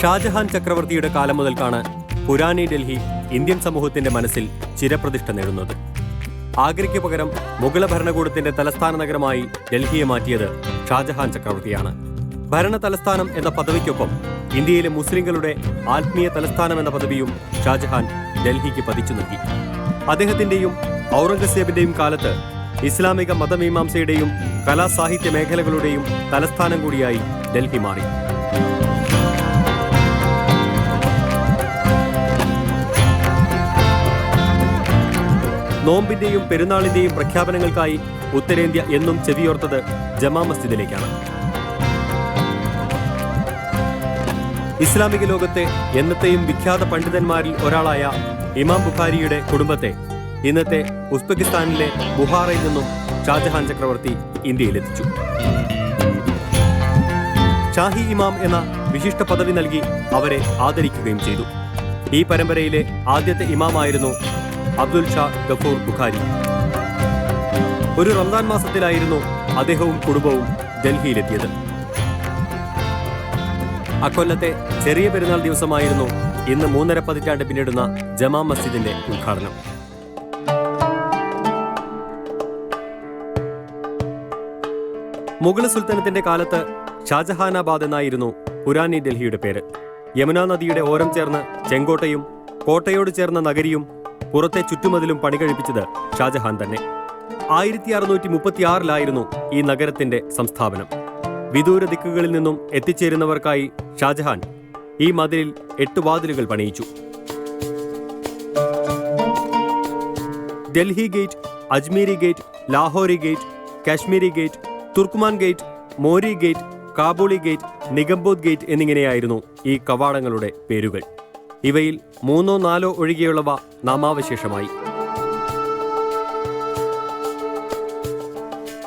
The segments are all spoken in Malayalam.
ഷാജഹാൻ ചക്രവർത്തിയുടെ കാലം മുതൽക്കാണ് പുരാനി ഡൽഹി ഇന്ത്യൻ സമൂഹത്തിന്റെ മനസ്സിൽ ചിരപ്രതിഷ്ഠ നേടുന്നത്. ആഗ്രയ്ക്ക് പകരം മുഗള ഭരണകൂടത്തിന്റെ തലസ്ഥാന നഗരമായി ഡൽഹിയെ മാറ്റിയത് ഷാജഹാൻ ചക്രവർത്തിയാണ്. ഭരണ തലസ്ഥാനം എന്ന പദവിക്കൊപ്പം ഇന്ത്യയിലെ മുസ്ലിങ്ങളുടെ ആത്മീയ തലസ്ഥാനം എന്ന പദവിയും ഷാജഹാൻ ഡൽഹിക്ക് പതിച്ചു നൽകി. അദ്ദേഹത്തിന്റെയും ഔറംഗസേബിന്റെയും കാലത്ത് ഇസ്ലാമിക മതമീമാംസയുടെയും കലാസാഹിത്യ മേഖലകളുടെയും തലസ്ഥാനം കൂടിയായി ഡൽഹി മാറി. നോമ്പിന്റെയും പെരുന്നാളിന്റെയും പ്രഖ്യാപനങ്ങൾക്കായി ഉത്തരേന്ത്യ എന്നും ചെവിയോർത്തത് ജമാ മസ്ജിദിലേക്കാണ്. ഇസ്ലാമിക ലോകത്തെ എന്നത്തെയും വിഖ്യാത പണ്ഡിതന്മാരിൽ ഒരാളായ ഇമാം ബുഖാരിയുടെ കുടുംബത്തെ ഇന്നത്തെ ഉസ്ബെക്കിസ്ഥാനിലെ ബുഹാറയിൽ നിന്നും ഷാജഹാൻ ചക്രവർത്തി ഇന്ത്യയിലെത്തിച്ചു. ഷാഹി ഇമാം എന്ന വിശിഷ്ട പദവി നൽകി അവരെ ആദരിക്കുകയും ചെയ്തു. ഈ പരമ്പരയിലെ ആദ്യത്തെ ഇമാമായിരുന്നു അബ്ദുൽ ഷാ ഗഫൂർ ബുഖാരി. ഒരു റംസാൻ മാസത്തിലായിരുന്നു അദ്ദേഹവും കുടുംബവും ഡൽഹിയിലെത്തിയത്. അക്കൊല്ലത്തെ ചെറിയ പെരുന്നാൾ ദിവസമായിരുന്നു ഇന്ന് മൂന്നര പതിറ്റാണ്ട് പിന്നിടുന്ന ജമാ മസ്ജിദിന്റെ ഉദ്ഘാടനം. മുഗൾ സുൽത്താനത്തിന്റെ കാലത്ത് ഷാജഹാനാബാദ് എന്നായിരുന്നു പുരാനി ഡൽഹിയുടെ പേര്. യമുനാ നദിയുടെ ഓരം ചേർന്ന് ചെങ്കോട്ടയും കോട്ടയോട് ചേർന്ന നഗരിയും പുറത്തെ ചുറ്റുമതിലും പണികഴിപ്പിച്ചത് ഷാജഹാൻ തന്നെ. ആയിരത്തി അറുന്നൂറ്റി മുപ്പത്തിയാറിലായിരുന്നു ഈ നഗരത്തിന്റെ സംസ്ഥാപനം. വിദൂര ദിക്കുകളിൽ നിന്നും എത്തിച്ചേരുന്നവർക്കായി ഷാജഹാൻ ഈ മതിലിൽ എട്ട് വാതിലുകൾ പണിയിച്ചു. Delhi gate Ajmeri gate Lahori gate Kashmiri gate Turkman gate Mori gate Kabuli gate Nigambodh gate എന്നിങ്ങനെയായിരുന്നു ഈ കവാടങ്ങളുടെ പേരുകൾ. ഇവയിൽ മൂന്നോ നാലോ ഒഴികെയുള്ളവ നാമാവശേഷമായി.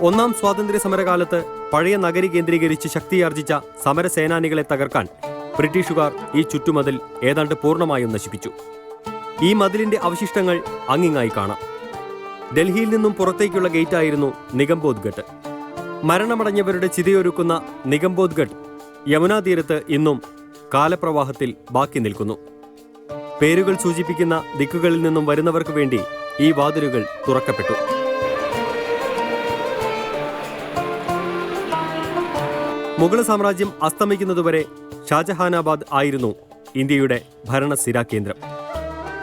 ഒന്നാം സ്വാതന്ത്ര്യ സമരകാലത്ത് പഴയ നഗരി കേന്ദ്രീകരിച്ച് ശക്തിയാർജിച്ച സമരസേനാനികളെ തകർക്കാൻ ബ്രിട്ടീഷുകാർ ഈ ചുറ്റുമതിൽ ഏതാണ്ട് പൂർണമായും നശിപ്പിച്ചു. ഈ മതിലിന്റെ അവശിഷ്ടങ്ങൾ അങ്ങിങ്ങായി കാണാം. ഡൽഹിയിൽ നിന്നും പുറത്തേക്കുള്ള ഗേറ്റായിരുന്നു നിഗംബോധ് ഘട്ട് മരണമടഞ്ഞവരുടെ ചിതയൊരുക്കുന്ന നിഗംബോധ് ഘട്ട് യമുനാ തീരത്ത് ഇന്നും കാലപ്രവാഹത്തിൽ ബാക്കി നിൽക്കുന്നു. പേരുകൾ സൂചിപ്പിക്കുന്ന ദിക്കുകളിൽ നിന്നും വരുന്നവർക്ക് വേണ്ടി ഈ വാതിലുകൾ തുറക്കപ്പെട്ടു. മുഗൾ സാമ്രാജ്യം അസ്തമിക്കുന്നതുവരെ ഷാജഹാനാബാദ് ആയിരുന്നു ഇന്ത്യയുടെ ഭരണ കേന്ദ്രം.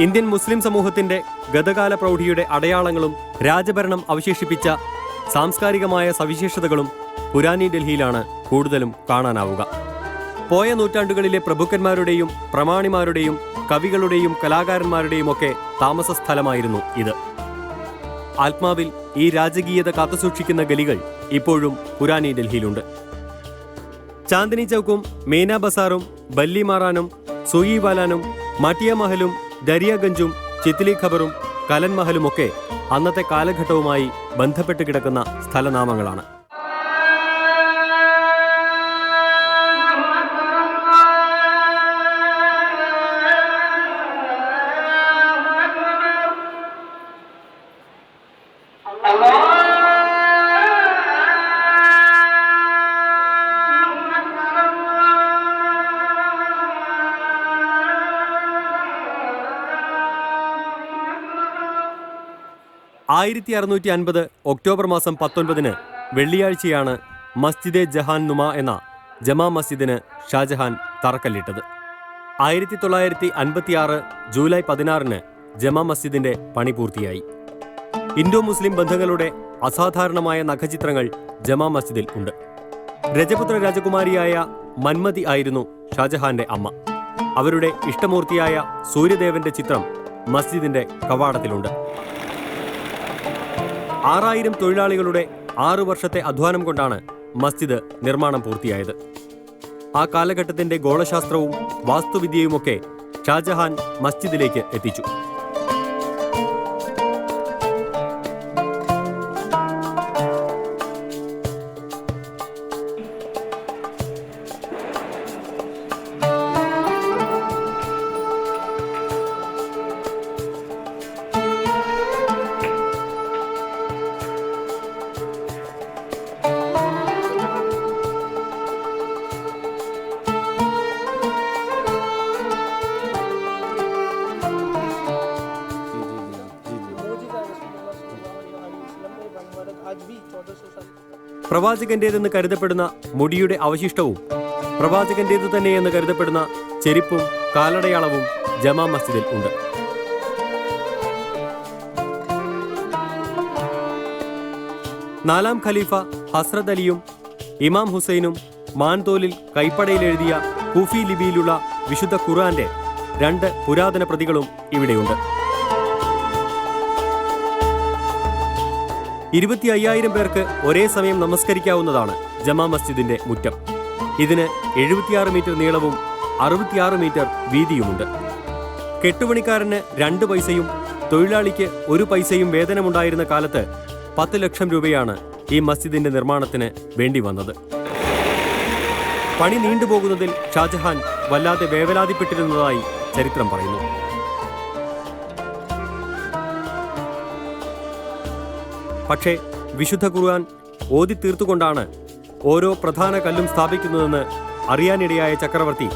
ഇന്ത്യൻ മുസ്ലിം സമൂഹത്തിന്റെ ഗതകാല പ്രൗഢിയുടെ അടയാളങ്ങളും രാജഭരണം അവശേഷിപ്പിച്ച സാംസ്കാരികമായ സവിശേഷതകളും പുരാനി ഡൽഹിയിലാണ് കൂടുതലും കാണാനാവുക. പോയ നൂറ്റാണ്ടുകളിലെ പ്രഭുക്കന്മാരുടെയും പ്രമാണിമാരുടെയും കവികളുടെയും കലാകാരന്മാരുടെയും ഒക്കെ താമസ സ്ഥലമായിരുന്നു ഇത്. ആത്മാവിൽ ഈ രാജകീയത കാത്തുസൂക്ഷിക്കുന്ന ഗലികൾ ഇപ്പോഴും പുരാനി ഡൽഹിയിലുണ്ട്. ചാന്ദിനി ചൗക്കും മീന ബസാറും ബല്ലി മാറാനും സുയി മാട്ടിയ മഹലും ദരിയഗഞ്ചും ചിത്ലി ഖബറും കലൻ മഹലുമൊക്കെ അന്നത്തെ കാലഘട്ടവുമായി ബന്ധപ്പെട്ട് കിടക്കുന്ന സ്ഥലനാമങ്ങളാണ്. ആയിരത്തി അറുന്നൂറ്റി അൻപത് ഒക്ടോബർ മാസം പത്തൊൻപതിന് വെള്ളിയാഴ്ചയാണ് മസ്ജിദെ ജഹാൻ നുമ എന്ന ജമാ മസ്ജിദിന് ഷാജഹാൻ തറക്കല്ലിട്ടത്. ആയിരത്തി തൊള്ളായിരത്തി അൻപത്തിയാറ് ജൂലൈ പതിനാറിന് ജമാ മസ്ജിദിന്റെ പണി പൂർത്തിയായി. ഇന്തോ മുസ്ലിം ബന്ധങ്ങളുടെ അസാധാരണമായ നഖചിത്രങ്ങൾ ജമാ മസ്ജിദിൽ ഉണ്ട്. രജപുത്ര രാജകുമാരിയായ മന്മതി ആയിരുന്നു ഷാജഹാന്റെ അമ്മ. അവരുടെ ഇഷ്ടമൂർത്തിയായ സൂര്യദേവന്റെ ചിത്രം മസ്ജിദിന്റെ കവാടത്തിലുണ്ട്. ആറായിരം തൊഴിലാളികളുടെ ആറു വർഷത്തെ അധ്വാനം കൊണ്ടാണ് മസ്ജിദ് നിർമ്മാണം പൂർത്തിയായത്. ആ കാലഘട്ടത്തിന്റെ ഗോളശാസ്ത്രവും വാസ്തുവിദ്യയുമൊക്കെ ഷാജഹാൻ മസ്ജിദിലേക്ക് എത്തിച്ചു. പ്രവാചകന്റേതെന്ന് കരുതപ്പെടുന്ന മുടിയുടെ അവശിഷ്ടവും പ്രവാചകന്റേത് തന്നെയെന്ന് കരുതപ്പെടുന്ന ചെരിപ്പും കാലടയാളവും ജമാ മസ്ജിദിൽ ഉണ്ട്. നാലാം ഖലീഫ ഹസ്രത് അലിയും ഇമാം ഹുസൈനും മാൻതോലിൽ കൈപ്പടയിൽ എഴുതിയ കൂഫി ലിപിയിലുള്ള വിശുദ്ധ ഖുർആന്റെ രണ്ട് പുരാതന പ്രതികളും ഇവിടെയുണ്ട്. ഇരുപത്തി അയ്യായിരം പേർക്ക് ഒരേ സമയം നമസ്കരിക്കാവുന്നതാണ് ജമാ മസ്ജിദിന്റെ മുറ്റം. ഇതിന് എഴുപത്തിയാറ് മീറ്റർ നീളവും അറുപത്തിയാറ് മീറ്റർ വീതിയുമുണ്ട്. കെട്ടുപണിക്കാരന് രണ്ട് പൈസയും തൊഴിലാളിക്ക് ഒരു പൈസയും വേതനമുണ്ടായിരുന്ന കാലത്ത് പത്ത് ലക്ഷം രൂപയാണ് ഈ മസ്ജിദിന്റെ നിർമ്മാണത്തിന് വേണ്ടി വന്നത്. പണി നീണ്ടുപോകുന്നതിൽ ഷാജഹാൻ വല്ലാതെ വേവലാതിപ്പെട്ടിരുന്നതായി ചരിത്രം പറയുന്നു. പക്ഷേ വിശുദ്ധ ഖുർആൻ ഓതി തീർത്തുകൊണ്ടാണ് ഓരോ പ്രധാന കല്ലും സ്ഥാപിക്കുന്നതെന്ന് അറിയാനിടയായ ചക്രവർത്തി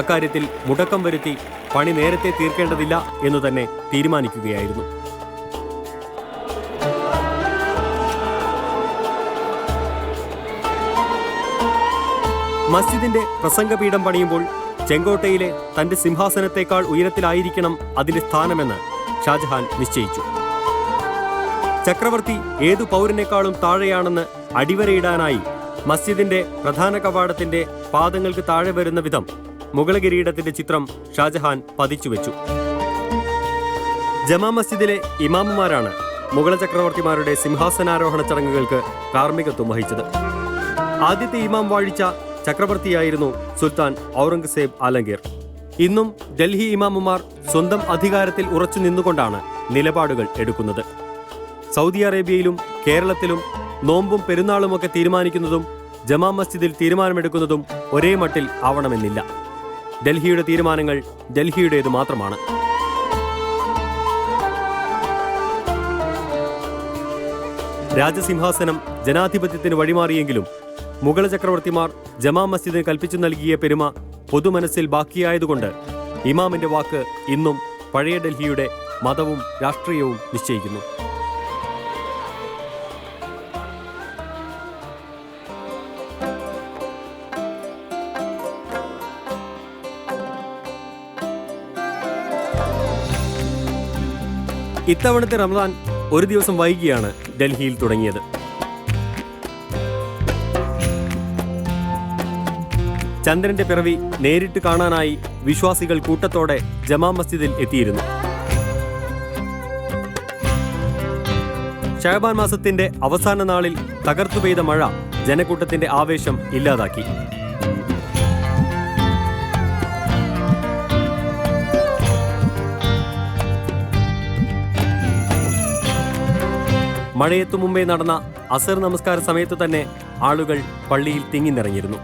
അക്കാര്യത്തിൽ മുടക്കം വരുത്തി പണി നേരത്തെ തീർക്കേണ്ടതില്ല എന്ന് തന്നെ തീരുമാനിക്കുകയായിരുന്നു. മസ്ജിദിന്റെ പ്രസംഗപീഠം പണിയുമ്പോൾ ചെങ്കോട്ടയിലെ തന്റെ സിംഹാസനത്തെക്കാൾ ഉയരത്തിലായിരിക്കണം അതിന്റെ സ്ഥാനമെന്ന് ഷാജഹാൻ നിശ്ചയിച്ചു. ചക്രവർത്തി ഏതു പൗരനേക്കാളും താഴെയാണെന്ന് അടിവരയിടാനായി മസ്ജിദിന്റെ പ്രധാന കവാടത്തിന്റെ പാദങ്ങൾക്ക് താഴെ വരുന്ന വിധം മുഗള കിരീടത്തിന്റെ ചിത്രം ഷാജഹാൻ പതിച്ചുവെച്ചു ജമാ മസ്ജിദിലെ ഇമാമുമാരാണ് മുഗള ചക്രവർത്തിമാരുടെ സിംഹാസനാരോഹണ ചടങ്ങുകൾക്ക് കാർമ്മികത്വം വഹിച്ചത്. ആദ്യത്തെ ഇമാം വാഴിച്ച ചക്രവർത്തിയായിരുന്നു സുൽത്താൻ ഔറംഗസേബ് ആലങ്കീർ. ഇന്നും ഡൽഹി ഇമാമുമാർ സ്വന്തം അധികാരത്തിൽ ഉറച്ചു നിന്നുകൊണ്ടാണ് നിലപാടുകൾ എടുക്കുന്നത്. സൗദി അറേബ്യയിലും കേരളത്തിലും നോമ്പും പെരുന്നാളുമൊക്കെ തീരുമാനിക്കുന്നതും ജമാ മസ്ജിദിൽ തീരുമാനമെടുക്കുന്നതും ഒരേ മട്ടിൽ ആവണമെന്നില്ല. ഡൽഹിയുടെ തീരുമാനങ്ങൾ ഡൽഹിയുടേത് മാത്രമാണ്. രാജസിംഹാസനം ജനാധിപത്യത്തിന് വഴിമാറിയെങ്കിലും മുഗൾ ചക്രവർത്തിമാർ ജമാ മസ്ജിദിന് കൽപ്പിച്ചു നൽകിയ പെരുമ പൊതുമനസ്സിൽ ബാക്കിയായതുകൊണ്ട് ഇമാമിന്റെ വാക്ക് ഇന്നും പഴയ ഡൽഹിയുടെ മതവും രാഷ്ട്രീയവും നിശ്ചയിക്കുന്നു. ഇത്തവണത്തെ റമദാൻ ഒരു ദിവസം വൈകിയാണ് ഡൽഹിയിൽ തുടങ്ങിയത്. ചന്ദ്രന്റെ പിറവി നേരിട്ട് കാണാനായി വിശ്വാസികൾ കൂട്ടത്തോടെ ജമാ മസ്ജിദിൽ എത്തിയിരുന്നു. ഷഹബാൻ മാസത്തിന്റെ അവസാന നാളിൽ തകർത്തു പെയ്ത മഴ ജനക്കൂട്ടത്തിന്റെ ആവേശം ഇല്ലാതാക്കി. മഴയെത്തു മുമ്പേ നടന്ന അസർ നമസ്കാര സമയത്ത് തന്നെ ആളുകൾ പള്ളിയിൽ തിങ്ങി നിറഞ്ഞിരുന്നു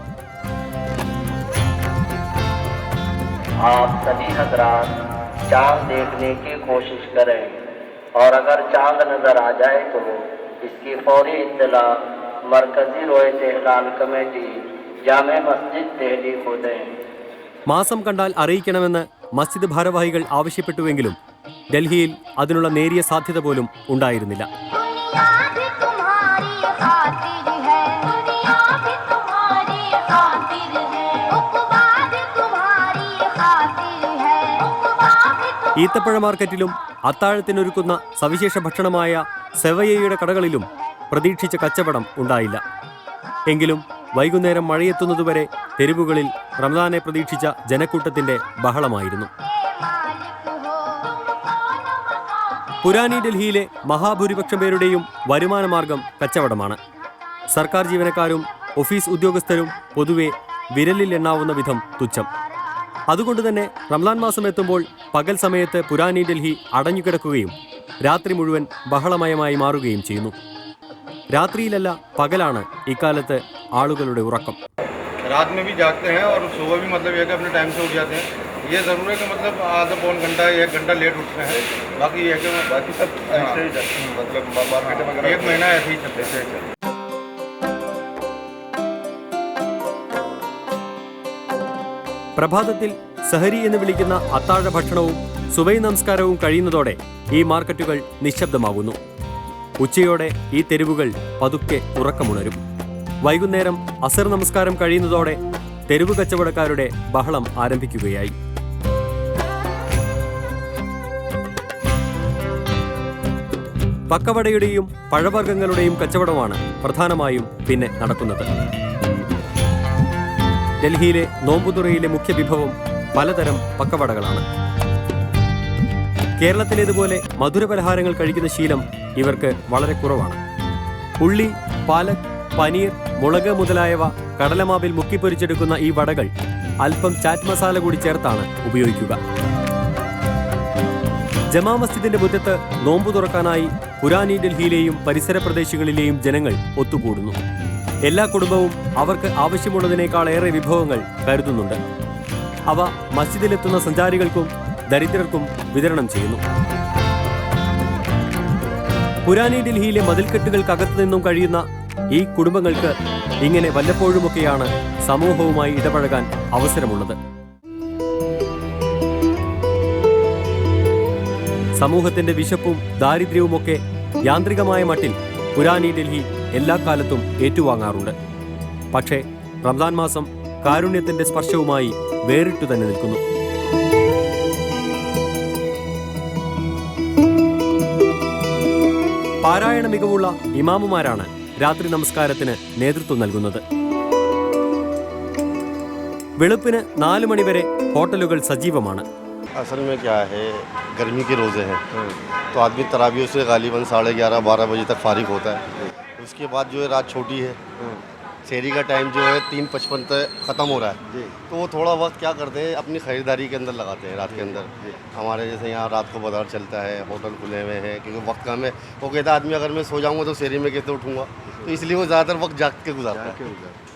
आप सभी हजरात चांद देखने की कोशिश करें और अगर चांद नजर आ जाए तो इसकी फौरी इत्तला मरकजी रोयत हिलाल कमेटी जाम मस्जिद दहली को दें മാസം കണ്ടാൽ അറിയിക്കണമെന്ന് മസ്ജിദ് ഭാരവാഹികൾ ആവശ്യപ്പെട്ടുവെങ്കിലും ഡൽഹിയിൽ അതിനുള്ള നേരിയ സാധ്യത പോലും ഉണ്ടായിരുന്നില്ല ഈത്തപ്പഴ മാർക്കറ്റിലും അത്താഴത്തിനൊരുക്കുന്ന സവിശേഷ ഭക്ഷണമായ സെവയ്യയുടെ കടകളിലും പ്രതീക്ഷിച്ച കച്ചവടം ഉണ്ടായില്ല. എങ്കിലും വൈകുന്നേരം മഴയെത്തുന്നതുവരെ തെരുവുകളിൽ റംദാനെ പ്രതീക്ഷിച്ച ജനക്കൂട്ടത്തിന്റെ ബഹളമായിരുന്നു. പുരാനി ഡൽഹിയിലെ മഹാഭൂരിപക്ഷം പേരുടെയും വരുമാനമാർഗം കച്ചവടമാണ്. സർക്കാർ ജീവനക്കാരും ഓഫീസ് ഉദ്യോഗസ്ഥരും പൊതുവെ വിരലിൽ എണ്ണാവുന്ന വിധം തുച്ഛം. അതുകൊണ്ട് തന്നെ റംലാൻ മാസം എത്തുമ്പോൾ പകൽ സമയത്ത് പുരാനി ഡൽഹി അടഞ്ഞുകിടക്കുകയും രാത്രി മുഴുവൻ ബഹളമയമായി മാറുകയും ചെയ്യുന്നു രാത്രിയിലല്ല പകലാണ് ഇക്കാലത്ത് ആളുകളുടെ ഉറക്കം रात में भी जागते हैं और सुबह भी मतलब ये है कि अपने टाइम से उठ जाते हैं ये ज़रूर है कि मतलब आधा पौन घंटा एक घंटा लेट उठते हैं बाकी ये है कि बाकी सब ऐसे ही जाते हैं मतलब मार्केट वगैरह एक महीना ऐसे ही चलते हैं പ്രഭാതത്തിൽ സഹരി എന്ന് വിളിക്കുന്ന അത്താഴ ഭക്ഷണവും സുബൈ നമസ്കാരവും കഴിയുന്നതോടെ ഈ മാർക്കറ്റുകൾ നിശബ്ദമാകുന്നു. ഉച്ചയോടെ ഈ തെരുവുകൾ പതുക്കെ ഉറക്കമുണരും. വൈകുന്നേരം അസർ നമസ്കാരം കഴിയുന്നതോടെ തെരുവ് കച്ചവടക്കാരുടെ ബഹളം ആരംഭിക്കുകയായി. പക്കവടയുടെയും പഴവർഗങ്ങളുടെയും കച്ചവടമാണ് പ്രധാനമായും പിന്നെ നടക്കുന്നത്. ഡൽഹിയിലെ നോമ്പുതുറയിലെ മുഖ്യ വിഭവം പലതരം പക്കവടകളാണ്. കേരളത്തിലേതുപോലെ മധുരപലഹാരങ്ങൾ കഴിക്കുന്ന ശീലം ഇവർക്ക് വളരെ കുറവാണ്. ഉള്ളി പാലക് പനീർ മുളക് മുതലായവ കടലമാവിൽ മുക്കിപ്പൊരിച്ചെടുക്കുന്ന ഈ വടകൾ അല്പം ചാറ്റ് മസാല കൂടി ചേർത്താണ് ഉപയോഗിക്കുക. ജമാ മസ്ജിദിന്റെ മുറ്റത്ത് നോമ്പു തുറക്കാനായി പുരാനി ഡൽഹിയിലെയും പരിസര പ്രദേശങ്ങളിലെയും ജനങ്ങൾ ഒത്തുകൂടുന്നു. എല്ലാ കുടുംബവും അവർക്ക് ആവശ്യമുള്ളതിനേക്കാൾ ഏറെ വിഭവങ്ങൾ കരുതുന്നുണ്ട്. അവ മസ്ജിദിലെത്തുന്ന സഞ്ചാരികൾക്കും ദരിദ്രർക്കും വിതരണം ചെയ്യുന്നു. പുരാനി ഡൽഹിയിലെ മതിൽക്കെട്ടുകൾക്കകത്തു നിന്നും കഴിയുന്ന ഈ കുടുംബങ്ങൾക്ക് ഇങ്ങനെ വല്ലപ്പോഴുമൊക്കെയാണ് സമൂഹവുമായി ഇടപഴകാൻ അവസരമുള്ളത്. സമൂഹത്തിന്റെ വിശപ്പും ദാരിദ്ര്യവുമൊക്കെ യാന്ത്രികമായ മട്ടിൽ പുരാനി ഡൽഹി എല്ലാ കാലത്തും ഏറ്റുവാങ്ങാറുണ്ട് പക്ഷേ റംസാൻ മാസം കാരുണ്യത്തിന്റെ സ്പർശവുമായി വേറിട്ടു തന്നെ നിൽക്കുന്നു പാരായണ മികവുള്ള ഇമാമുമാരാണ് രാത്രി നമസ്കാരത്തിന് നേതൃത്വം നൽകുന്നത് വെളുപ്പിന് നാലു മണിവരെ ഹോട്ടലുകൾ സജീവമാണ് असल में क्या है गर्मी के रोज़े हैं तो आदमी तरावियों से गालिबन साढ़े ग्यारह बारह बजे तक फारिग होता है उसके बाद जो है रात छोटी है शहरी का टाइम जो है तीन पचपन तक ख़त्म हो रहा है तो वो थोड़ा वक्त क्या करते हैं अपनी ख़रीदारी के अंदर लगाते हैं रात के अंदर हमारे जैसे यहाँ रात को बाजार चलता है होटल खुले हुए हैं क्योंकि वक्त कम है वो कहता है आदमी अगर मैं सो जाऊँगा तो शहरी में कैसे उठूँगा तो इसलिए वो ज़्यादातर वक्त जाग के गुजारता है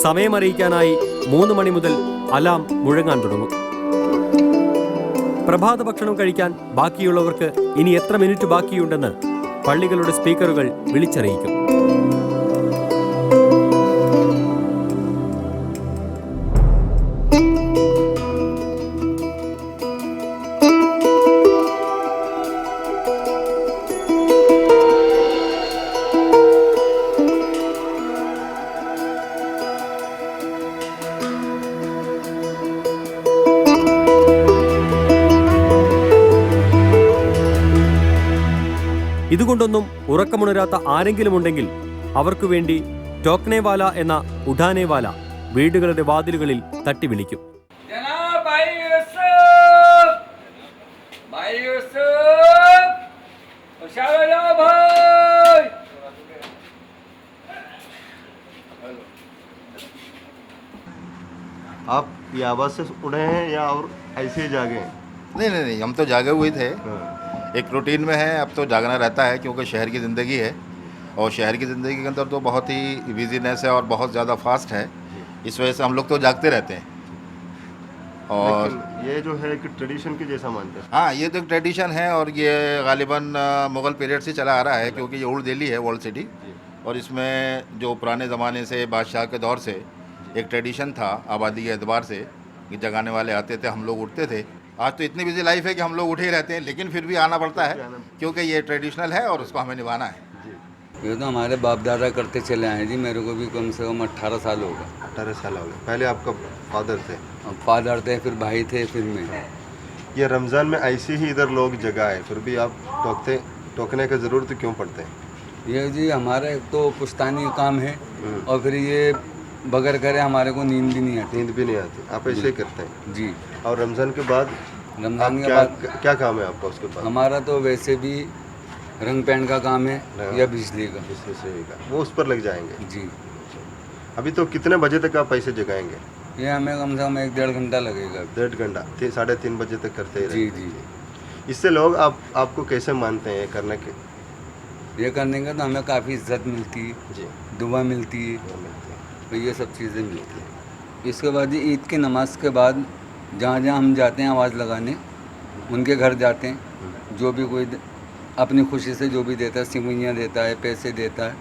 സമയമറിയിക്കാനായി മൂന്ന് മണി മുതൽ അലാം മുഴങ്ങാൻ തുടങ്ങും പ്രഭാത ഭക്ഷണം കഴിക്കാൻ ബാക്കിയുള്ളവർക്ക് ഇനി എത്ര മിനിറ്റ് ബാക്കിയുണ്ടെന്ന് പള്ളികളുടെ സ്പീക്കറുകൾ വിളിച്ചറിയിക്കും. ഇതുകൊണ്ടൊന്നും ഉറക്കമുണരാത്ത ആരെങ്കിലും ഉണ്ടെങ്കിൽ അവർക്കു വേണ്ടി ടോക്നേവാല എന്ന ഉഡാനേവാല വീടുകളുടെ വാതിലുകളിൽ തട്ടി വിളിക്കും जनाब भाई यूसुफ भाई यूसुफ होशियार हो जाओ भाई आप ये आवाज़ से उड़े हैं या और ऐसे ही जागे हैं नहीं नहीं नहीं हम तो जागे हुए थे एक रूटीन में है अब तो जागना रहता है क्योंकि शहर की ज़िंदगी है। और शहर की ज़िंदगी के अंदर तो बहुत ही बिजीनेस है और बहुत ज़्यादा फास्ट है। इस वजह से हम लोग तो जागते रहते हैं। और ये जो है कि ट्रेडिशन के जैसा मानते हैं। हाँ ये तो एक ट्रेडिशन है और ये गालिबा मुग़ल पीरियड से चला आ रहा है क्योंकि ये ओल्ड दिल्ली है वर्ल्ड सिटी और इसमें जो पुराने ज़माने से बादशाह के दौर से एक ट्रेडिशन था आबादी के एतबार से कि जगाने वाले आते थे हम लोग उठते थे। आज तो इतनी बिज़ी लाइफ है कि हम लोग उठे ही रहते हैं लेकिन फिर भी आना पड़ता है क्योंकि ये ट्रेडिशनल है और उसको हमें निभाना है। ये तो हमारे बाप दादा करते चले आए जी मेरे को भी कम से कम अट्ठारह साल होगा गए। अठारह साल हो गए। पहले आपका फादर थे? फादर थे फिर भाई थे फिर मैं। ये रमज़ान में ऐसे ही इधर लोग जगाए फिर भी आप टोकते टोकने की ज़रूरत क्यों पड़ते? हैं ये जी हमारा एक तो पुश्तानी काम है और फिर ये बगैर करे हमारे को नींद भी नहीं आती। नींद भी नहीं आती। आप ऐसे ही करते हैं? जी। और रमज़ान के बाद रमज़ान के क्या बाद क्या काम है आपका उसके बाद? हमारा तो वैसे भी रंग पेंट का काम है या बिजली का। बिज़नेस रहेगा वो उस पर लग जाएँगे? जी। अभी तो कितने बजे तक आप पैसे जगाएँगे? ये हमें कम से कम एक डेढ़ घंटा लगेगा। डेढ़ घंटा साढ़े तीन बजे तक करते ही जी जी। इससे लोग आप आपको कैसे मानते हैं ये करने के? ये करने का तो हमें काफ़ी इज़्ज़त मिलती है जी। दुआ मिलती है। तो ये सब चीज़ें मिलती हैं। इसके बाद ईद की नमाज़ के बाद जहाँ जहाँ हम जाते हैं आवाज़ लगाने उनके घर जाते हैं जो भी कोई द- अपनी खुशी से जो भी देता है सिवैयाँ देता है पैसे देता है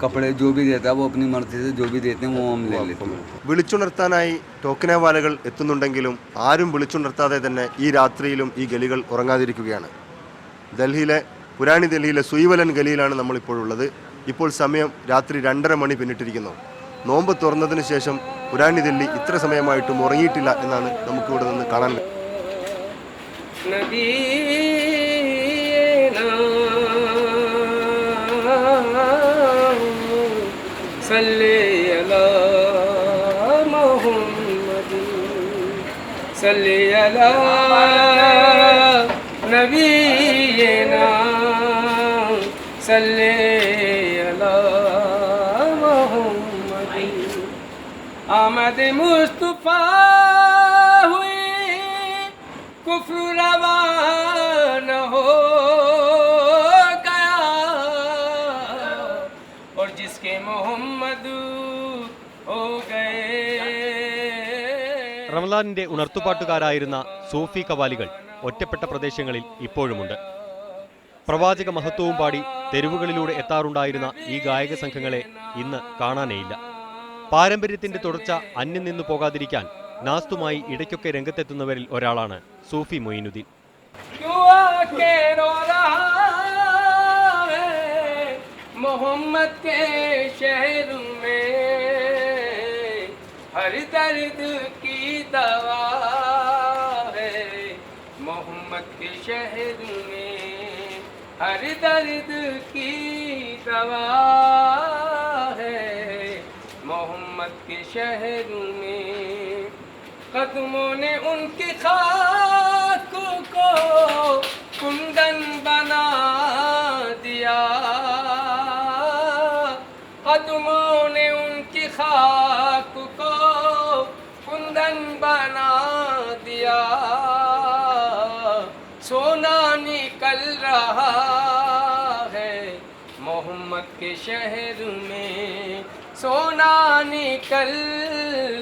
कपड़े जो भी देता है वो अपनी मर्जी से जो भी देते हैं वो हम ले लेते हैं വിളിച്ചുണർത്താനായി ടോക്കനേവാലകൾ എത്തുന്നുണ്ടെങ്കിലും ആരും വിളിച്ചുണർത്താതെ തന്നെ ഈ രാത്രിയിലും ഈ ഗലികൾ ഉറങ്ങാതിരിക്കുകയാണ് ഡൽഹിയിലെ പുരാണി ഡൽഹിയിലെ സുയിവലൻ ഗലിയിലാണ് നമ്മളിപ്പോഴുള്ളത് ഇപ്പോൾ സമയം രാത്രി രണ്ടര മണി പിന്നിട്ടിരിക്കുന്നു നോമ്പ് തുറന്നതിന് ശേഷം പുരാണി ദില്ലി ഇത്ര സമയമായിട്ടും ഉറങ്ങിയിട്ടില്ല എന്നാണ് നമുക്ക് ഇവിടെ നിന്ന് കാണാൻ സല്ലി സല്ലേ آمد مصطفیٰ ہوئی کفر روان ہو گیا۔ اور جس کے محمد ہو گئے۔ റംലാനിന്റെ ഉണർത്തുപാട്ടുകാരായിരുന്ന സൂഫി കവാലികൾ ഒറ്റപ്പെട്ട പ്രദേശങ്ങളിൽ ഇപ്പോഴുമുണ്ട്. പ്രവാചക മഹത്വവും പാടി തെരുവുകളിലൂടെ എത്താറുണ്ടായിരുന്ന ഈ ഗായക സംഘങ്ങളെ ഇന്ന് കാണാനേയില്ല. പാരമ്പര്യത്തിന്റെ തുടർച്ച അന്യം നിന്നു പോകാതിരിക്കാൻ നാസ്തുമായി ഇടയ്ക്കൊക്കെ രംഗത്തെത്തുന്നവരിൽ ഒരാളാണ് സൂഫി മൊയിനുദ്ദീൻ क्यों आके रो रहा है मोहम्मद के शहर में हर दर्द की दवा है मोहम्मद के शहर में हर दर्द की दवा है मोहम्मद के शहर में। कदमों ने उनकी खाक को कुंदन बना दिया। कदमों ने उनकी खाक को कुंदन बना दिया। सोना निकल रहा है मोहम्मद के शहर में। सोना निकल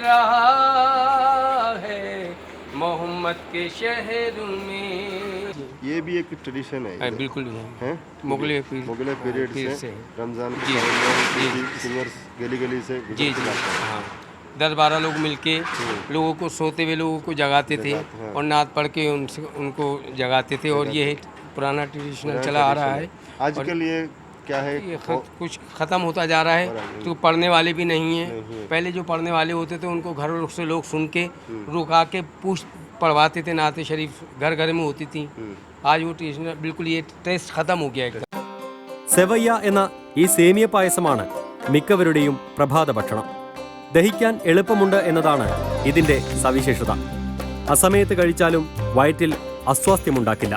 रहा है मोहम्मद के शहर में। ये भी एक ट्रेडिशन है हाँ, बिल्कुल हैं? मुगले पीर- मुगले पीरियड पीर से से। रमज़ान जी, जी। सिंगर्स गली गली से जी जी। हाँ। दस बारह लोग मिलके लोगों को सोते हुए लोगों को जगाते थे हाँ। और नात पढ़ के उनसे उनको जगाते थे और ये पुराना ट्रेडिशनल चला आ रहा है। आजकल ये क्या है ये ख- कुछ ख़त्म होता जा रहा है तो पढ़ने वाले भी नहीं हैं पहले जो पढ़ने वाले होते थे उनको घर से लोग सुन के रुका के पूछ पढ़वाते थे नाते शरीफ घर घर में होती थी आज वो ट्रेडिशनल बिल्कुल ये टेस्ट ख़त्म हो गया एकदम സെവയ്യ എന്ന ഈ സേമിയ പായസമാണ് മിക്കവരുടെയും പ്രഭാത ഭക്ഷണം ദഹിക്കാൻ എളുപ്പമുണ്ട് എന്നതാണ് ഇതിന്റെ സവിശേഷത അസമയത്ത് കഴിച്ചാലും വയറ്റിൽ അസ്വാസ്ഥ്യമുണ്ടാക്കില്ല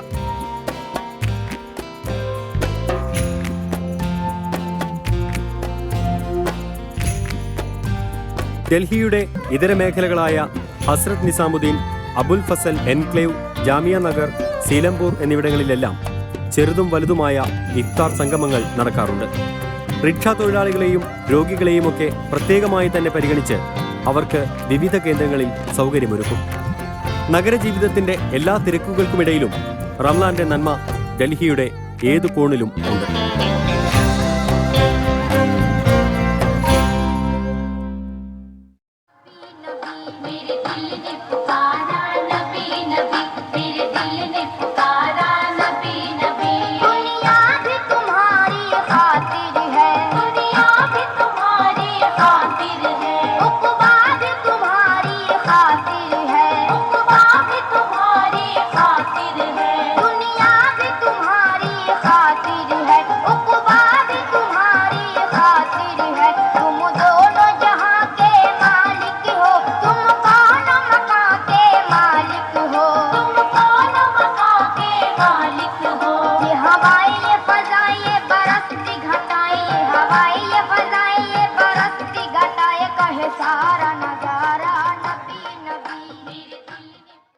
ഡൽഹിയുടെ ഇതര മേഖലകളായ ഹസ്രത് നിസാമുദ്ദീൻ അബുൽ ഫസൽ എൻക്ലേവ് ജാമിയ നഗർ സീലംപൂർ എന്നിവിടങ്ങളിലെല്ലാം ചെറുതും വലുതുമായ ഇഫ്താർ സംഗമങ്ങൾ നടക്കാറുണ്ട്. റിക്ഷ തൊഴിലാളികളെയും രോഗികളെയും ഒക്കെ പ്രത്യേകമായി തന്നെ പരിഗണിച്ച് അവർക്ക് വിവിധ കേന്ദ്രങ്ങളിൽ സൗകര്യമൊരുക്കും. നഗരജീവിതത്തിന്റെ എല്ലാ തിരക്കുകൾക്കുമിടയിലും റംലാന്റെ നന്മ ഡൽഹിയുടെ ഏതു കോണിലും ഉണ്ട്.